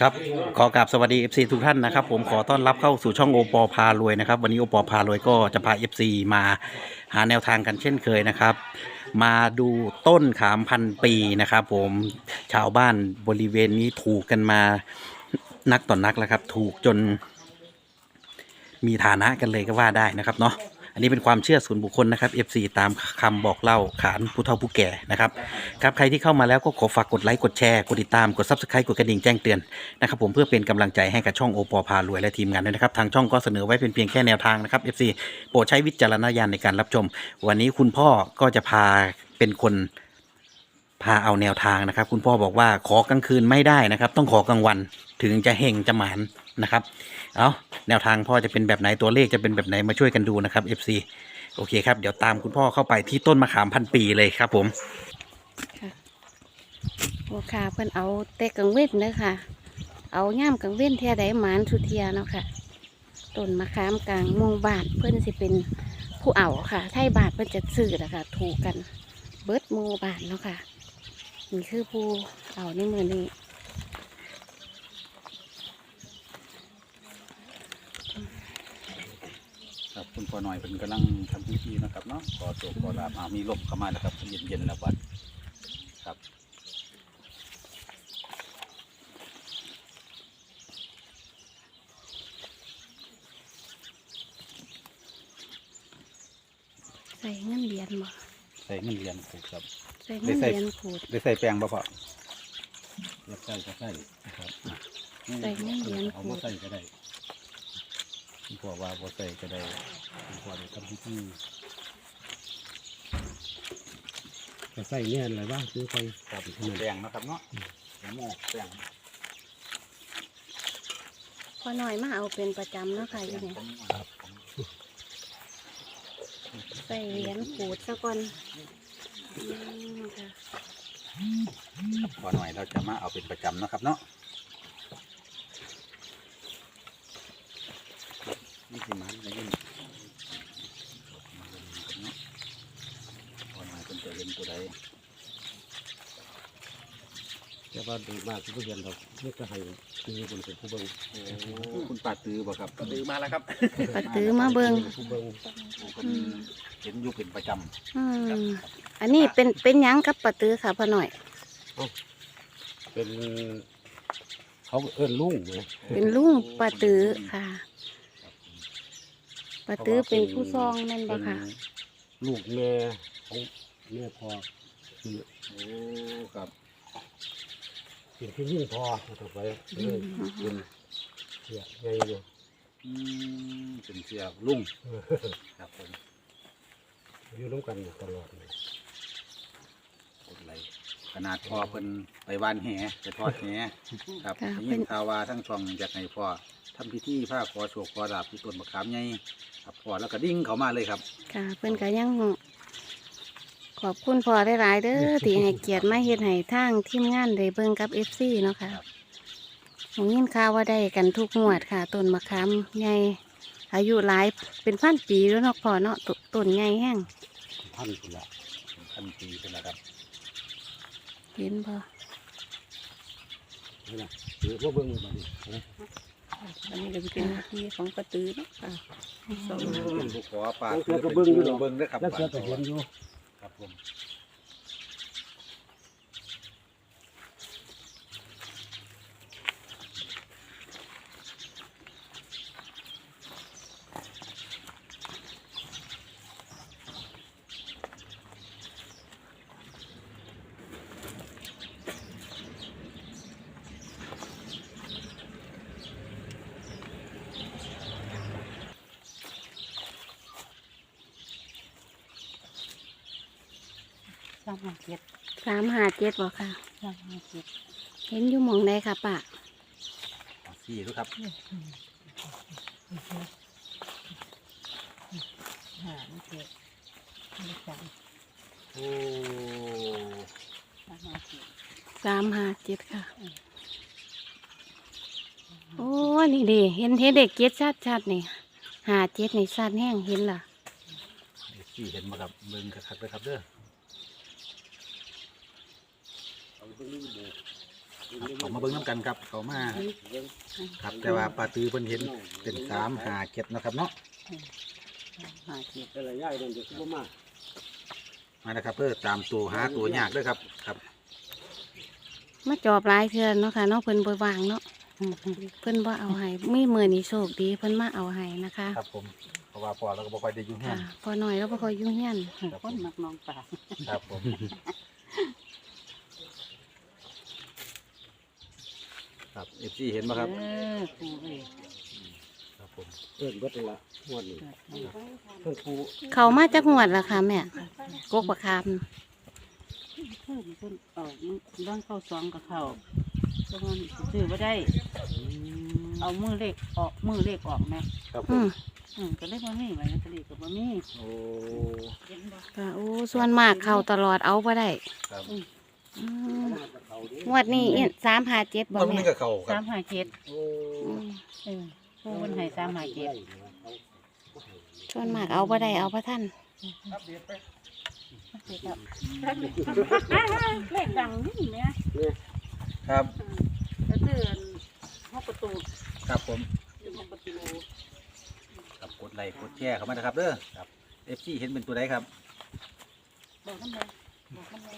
ครับขอกราบสวัสดี FC ทุกท่านนะครับ ผมขอต้อนรับเข้าสู่ช่องโอปอพารวยนะครับ วันนี้โอปอพารวยก็จะพา FC มาหาแนวทางกันเช่นเคยนะครับ มาดูต้นขามพันปีนะครับ ผมชาวบ้านบริเวณนี้ถูกกันมานักต่อนนักแล้วครับ ถูกจนมีฐานะกันเลยก็ว่าได้นะครับเนาะ อันนี้เป็นความเชื่อส่วนบุคคลนะครับ FC ตามคำบอกเล่าขานผู้เฒ่าผู้แก่นะครับครับใครที่เข้ามาแล้วก็ขอฝากกดไลค์กดแชร์กดติดตามกด s u b สไครต์กดกระดิ่งแจ้งเตือนนะครับผมเพื่อเป็นกำลังใจให้กับช่องโอปอพารวยและทีมงานด้วยนะครับทางช่องก็เสนอไว้เป็นเพียงแค่แนวทางนะครับ FC โปรดใช้วิจารณญาณในการรับชม วันนี้คุณพ่อก็จะพาเป็นคน พาเอาแนวทางนะครับ คุณพ่อบอกว่าขอกลางคืนไม่ได้นะครับ ต้องขอกลางวันถึงจะเฮงจะหมานนะครับเอาแนวทางพ่อจะเป็นแบบไหนตัวเลขจะเป็นแบบไหนมาช่วยกันดูนะครับ FC โอเคครับ เดี๋ยวตามคุณพ่อเข้าไปที่ต้นมะขามพันปีเลยครับผมโอค่ะเพิ่นเอาแต่กังเว้นเด้อค่ะ เอาย่ามกังเว้นเทียใดหมานสุเทียเนาะค่ะต้นมะขามกลางมองบาทเพิ่นสิเป็นผู้เอาค่ะ ไทยบาทเพิ่นจะซื้อนะคะถูกกัน เบิดมูบาทเนาะค่ะ นี่คือผู้เอาในมือนี้ครับคุณพ่อหน่อยเป็นกำลังทำพิธีนะครับเนาะขอโศกขอลาบอ่ามีลมเข้ามาแล้วครับเย็นเย็นๆแล้วบัดครับใส่เงินเหรียญบ่ใส่เงินเหรียญขูดครับ ใส่เงินเหรียญขูด ได้ใส่แป้งบ่พ่ออยากใส่ก็ใส่ครับอะใส่เงินเหรียญเอาขูบ่ดใส่ก็ได้คุณพ่อว่าบ่ใส่ก็ได้คุณพ่อได้ทำพิธีจะใส่เนี่ยอะไรบ้างซื้อไปครับแป้งนะครับเนาะแล้วหม้อแป้งพอหน่อยมาเอาเป็นประจำเนาะค่ะอยู่เนี่ยครับใส่เหรียญขูดซะก่อนอืมค่ะ พอหน่อยเราจะมาเอาเป็นประจำนะครับเนาะนี่สิมันได้ยินพอมาเป็นตัวเล่นตัวใด แต่ ว่าดูมากทุกเดือนเราเลือกจะให้คือคนเป็นผู้เบิ่งโอ้คุณป้าตือบ่ครับก็ดือมาแล้วครับปะตื้อมาเบิงผู้เบิ่งคนเห็นอยู่เป็นประจอืมอันนี้เป็นเป็นหยังกับปะตื้อค่ะพ่อหน่อยเป็นเขาเอิ้นลุงไงเป็นลุงปะตื้อค่ะปะตื้อเป็นผู้ซองแม่นบ่ค่ะ ลูกแม่ของแม่พอคือำโอ้ครับ เป็นที่ยิ่งพอต่อไปเลยเป็นเสียใหญ่อยู่อืมเป็นเสียลุงครับผมอยู่ร่วมกันตลอดเลยกดไหลขนาดพ่อเพิ่นไปว่านแหไปทอดแหครับค่ะได้เพิ่ยินนข่าวว่าทั้งช่องอยากให้พ่อทำพิธีผ้าขอโชคขอลาบที่ต้นมะขามใหญ่ครับพ่อแล้วก็ดิ้งเขามาเลยครับ ค่ะเพิ่นก็ยัง ขอบคุณพ่อหลายๆเด้อที่ให้เกียรติมาเฮ็ดให้ทางทีมงานได้เบิ่งกับ FC เนาะค่ะผมยินข่าวว่าได้กันทุกงวดค่ะต้นมะขามใหญ่อายุหลายเป็นพันปีแล้วเนาะพ่อเนาะตต้นใหญ่แห้งท่านคุณละเป็นพันปีเป็นระดับเห็นบ่นี่นะหรือผู้เบิ่งแบบนี้นะอันนี้ก็จะเป็นหน้าที่ของประตือเนาะค่ะเป็นผู้ขอปาแล้วเสือก็เบิ่งอยู่ดอก เบิ่งเด้อครับ แล้วเสือก็เห็นอยู่ ครับผมามห้าเจ็ดสามห้าเจ็ดบ่ค่ะ สามห้าเจ็ดเห็นอยู่หมองใดค่ะป้าเอาสี่ดูครับห้าเจ็ดมีสามโอ้สามห้าเจ็ดสามห้าเจ็ดค่ะ โอ้นี่ดิเห็นเห็นเด็กเจ็ดชัดชัดๆนี่ห้าเจ็ดนี่ชัดแห้งเห็นล่ะ สี่เห็นมาครับเบิ่งคักๆเลยครับเด้อ เอาเบิ่งนี่ดูเขามาเบิ่งน้ำกันครับ เขามาครับแต่ว่าปลาตือเพิ่นเห็นเป็นสามหาเจ็ดนะครับเนาะหาเจ็ดแต่ละย่ายนั่นจะบ่มามานะครับ เพื่อตามตัวหาตัวยากด้วยครับครับมาจอบหลายเทื่อเนาะค่ะเนาะเพิ่นบ่วางเนาะอืมเพิ่นบ่เอาให้มีมื้อนี้โชคดีเพิ่นมาเอาให้นะคะ ครับผมเพราะว่าพอเราก็บ่ค่อยได้อยู่เฮียค่ะนพอหน่อยแล้วบ่ค่อยยุ่งเฮียนคนมักน้องปลาครับผม ครับเอฟซีเห็นไหมครับเออปูเอ้ยครับผมเอิ้นเบิดละงวดนี้เพิ่นปูเขามาจากงวดล่ะค่ะแม่กกประคามเพิ่นเพิ่นออกบ้านเข้าสองกับเขาเพราะมันซื้อบ่ได้ เอามือเลขออกมือเลขออกแม่ครับผอืมมอืมก็เลยบ่มีไว้ลอตเตอรี่ก็บ่มีโอ้เห็นบ่ค่ะโอ้ส่วนมากเข้าตลอดเอาบ่ได้ครับ อืม งวดนี้อิสามหาเจ็ดบ่มันแม่นี่ก็เข้าคสารับมห้าเจ็ดโอ้อืมเออปูเพิ่นให้สามห้าเจ็ดส่วนมากเอาบ่ได้เอาพระท่านเลขดังนี่แม่ครับก็คือห้องประตูครับผมห้องประตูครับกดไลค์กดแชร์เข้ามานะครับเด้อครับเอฟซีเห็นเป็นตัวใดครับบอกกันเลยบอกกันเล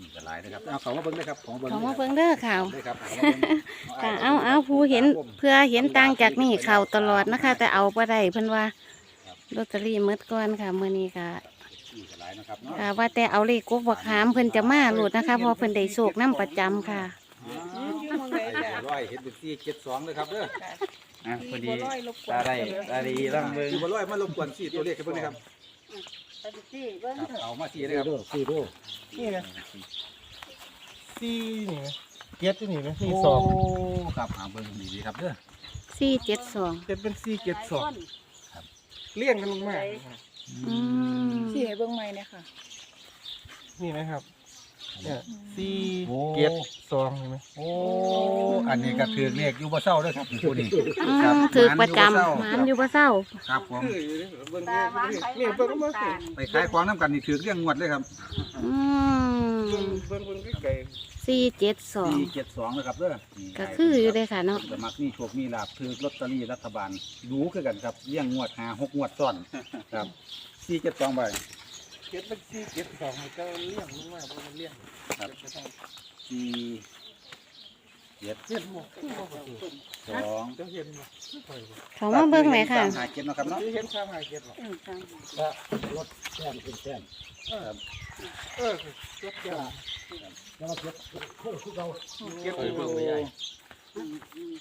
นี่ก็หลายนะครับเอาเขามาเบิ่งเลยครับของเบิ่งเขามาเบิ่งเด้อข่าวได้ครับเอามาเบิ่งค่ะเอาเอาผู้เห็นเพื่อเห็นต่างจากนี่เข้าตลอดนะคะ แต่เอาบ่ได้เพิ่นว่าลอตเตอรี่หมดก่อนค่ะมื้อนี้ค่ะนี่ก็หลายนะครับเนาะค่ะว่าแต่เอาเลขกบบักขามเพิ่นจะมาโหลดนะคะเพอเพิ่นได้โชคนํประจำค่ะร้อยเห็นเป็นสี่เจ็ดสองเลยครับเด้ออะพอดีบัวลอยรบกวนตาได้ตาดีร่างเบิงคือบ่ร้อยมารบกวนสี่ตัวเลขให้เบิ่งนะครับ ไปดูสิเบิ้งครับเถอะเอามาสี่เลยสี่ครับเด้อสี่เด้อนี่นะสี่นี่นะเจ็ดนี่นะสี่โอ้สองครับหาเบิ่งดีๆครับเด้อ472เจ็ดเป็นสี่เจ็ดสองเลี่ยงกันลงมาอืมสี่ให้เบิ้งใหม่เนี่ยค่ะ นี่นะครับ เนี่ยสี่โอ้เจ็ดสองเห็นไหมโอ้ อันนี้ก็ถือเลขอยู่บ่เศร้าเด้อครับผู้นี้อืครับมถือประจำหหมามานนออยู่ยู่บ่บ่เศร้าครับผมคืออยู่นี่เบิ่งตาเนี่ยหวานนี่ไข่เบิ่งเบิ่งตาเบิ่งลไปขายของน้ำกันนี่ถือเรื่องงวดเลยครับอืมเบิ่งเบิ่งใกล้สี่472เจ็ดสองนะครับเด้อนี่ก็คืออยู่เลยค่ะเนาะสมัครนี่โชคมีลาภถือลอตเตอรี่รัฐบาล ดูคือกันครับเลี้ยงงวดหาหกงวดซ้อนครับสี่เจ็ดสองใบๆ เจ็ดเป็นสี่เจ็ดสองมันก็เลี่ยงลงมาเพราะมันเลี่ยงครับสี่เจ็ดเจ็ดหมดขึ้นมาประตูสองจะเห็นบ่ไม่ค่อยบ่เขามาเบิ่งไหมค่ะ สามหาเจ็ดเนาะครับเนาะที่เห็นสามหาเจ็ดหรออืมจ้ะก็รถแต้มขึ้นแต้มเออเจ็ดเจ็ดแล้วก็เจ็ดโค้งคือเราเจ็ดเออเบิ่งไปใหญ่อืมอืม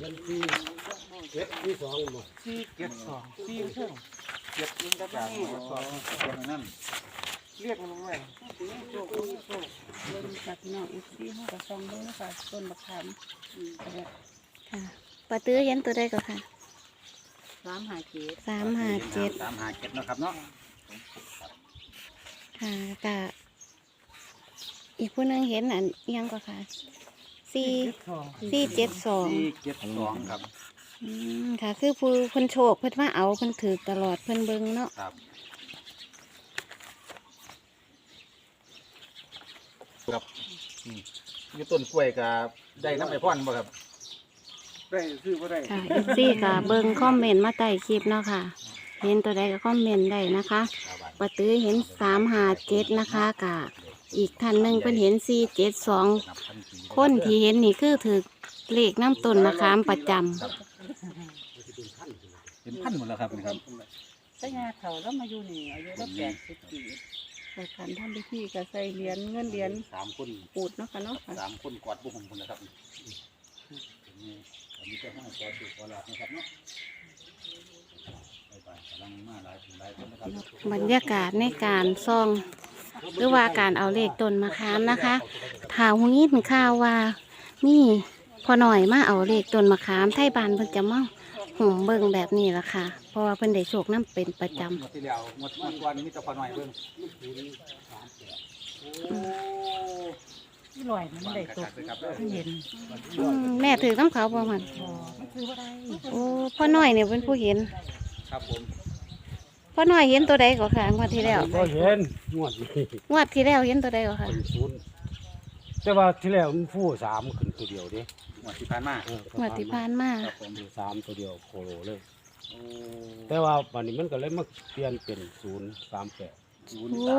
เห็นสี่เจ็ดสี่สองหมดสี่เจ็ดสองสี่เครื่อง เจ็ดกินกับจากแม่หัวสองเจ็ดนั่นเรียกมันลงมาโชคดีโชคเบิ้งจากพี่น้องอีกที่ห้องกระซองเบิ้งนะคะต้นมะขามค่ะปลาตื้อเห็นตัวใดก็ค่ะสามหาเจ็ดสามหาเจ็ดสามหาเจ็ดนะครับเนาะค่ะกะอีกผู้นึงเห็นอันยังก็ค่ะสี่สี่เจ็ดสองสี่เจ็ดสองครับ อืมค่ะ คือผู้เพิ่นโชคเพิ่นมาเอาเพิ่นถือตลอดเพิ่นเบิ่งเนาะครับครับอืมอยู่ต้นกล้วยกับได้น้ำไปพ่อนบ่ครับได้ซื้อบ่ได้ค่ะเอฟซีค่ะเบิ่งคอมเมนต์มาใต้คลิปเนาะค่ะ เห็นตัวใดก็คอมเมนต์ได้นะคะปาตื้อเห็นสามหาเจ็ดนะคะกะอีกท่านหนึ่งเพิ่นเห็นสี่เจ็ดสองคนที่เห็นนี่คือถือเลขน้ำต้นมะขามประจำเป็น พันหมดแล้วครับนี่ครับใส่ยาเขาแล้วมาอยู่นี่อายุแล้วแปดสิบปีแต่การทำพิธีก็ใส่เหรียญเงินเหรียญสามคนปูดเนาะค่ะเนาะค่ะสามคนกอดบุ้งคนนะครับนี่อันนี้ก็ห้องกอดสุขลาภนะครับเนาะไปไปกำลังมาหลายหลายคนนะครับบรรยากาศในการซ่อง หรือว่าการเอาเลขต้นมะขามนะคะข่าวหูยินข่าวว่า นี่พอหน่อยมาเอาเลขต้นมะขามไทยบานเพิ่นจะมา หุ่มเบิ่งแบบนี้ละค่ะ เพราะว่าเพิ่นได้โชคน้ำเป็นประจำหมดที่แล้วหมดหมดวันนี้มีแต่พอหน่อยเบิ่งโอ้ลอยมันได้ตกที่เห็นอืมแม่ถือน้ำเขาบ่มันบ่มันคือว่าไรโอ้พ่อน้อยเนี่ยเป็นผู้เห็นครับผมพ่อน้อยเห็นตัวใดก็ค่ะงวดที่แล้วก็เห็นงวดนี้งวดที่แล้วเห็นตัวใดก็ค่ะ เป็นศูนย์ แต่ว่าที่แล้วมันฟู่สามขึ้นตัวเดียวเดิหมดที่ผ่านมางวดที่ผ่านมาครับผมสามตัวเดียวโคโลเลย โอ้แต่ว่าวันนี้มันก็เลยมาเปลี่ยนเป็นศูนย์สามแปดศูนย์โอ้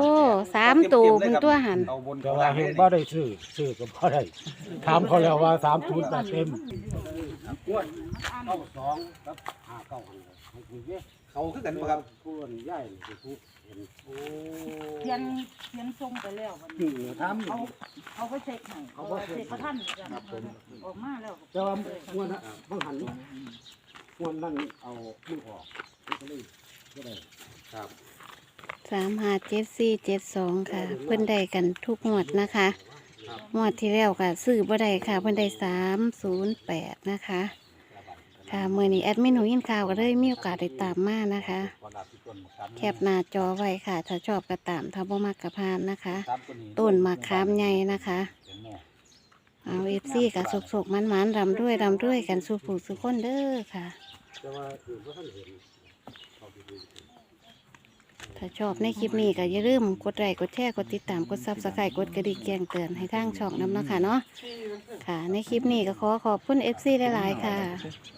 สามแปดสามตัวเป็นตัวหันเอาบนแต่เอาว่าล่างเห็นเลยบ่ได้ซื้อซื้อก็บ่ได้ถามเขาแล้วว่าสามศูนย์เต็มงวดเก้าสองครับห้าเก้าหันเลยให้คุยเยอะเขาคือกันบ่ครับผู้คนย่ายนี่คือผู้เห็น โอ้เขียนเขียนทรงไปแล้ววันนี่นี้ทำเขาเขาก็เช็คให้เขาก็เช็คพระท่านออกมาแล้วแต่ว่างวดนั้นบางหันงวดนั้นเอามือออกมันก็เลยก็ได้ครับสามห้าเจ็ดสี่เจ็ดสองค่ะ เพิ่นได้กันทุกงวดนะคะงวดที่แล้วก็ซื้อบ่ได้ค่ะ เพิ่นได้สามศูนย์แปดนะคะ ค่ะเมื่อนี้แอดมินหนูยินข่าวก็เลยมีโอกาสได้ตามมานะคะ ขอลาพี่ต้นมะขาม แคปหน้าจอไว้ค่ะ ถ้าชอบก็ตามถ้าบ่มักก็พานนะคะสามตัวนี้ต้นมะขามใหญ่นะคะเห็นไหมเอาเอฟซีกับสุกๆมันๆรำด้วยรำด้วยกันสู่ผู้สุขคนเด้อค่ะแต่ว่าคือว่าท่านเห็นเขาไปดูถ้าชอบในคลิปนี้ก็อย่าลืมกดไลค์กดแชร์กดติดตามกดซับสไครต์กดกระดิ่งแจ้งเตือนให้ทางช่องน้ำเนาะค่ะเนาะค่ะ ในคลิปนี้ก็ขอขอบคุณเอฟซีหลายๆค่ะ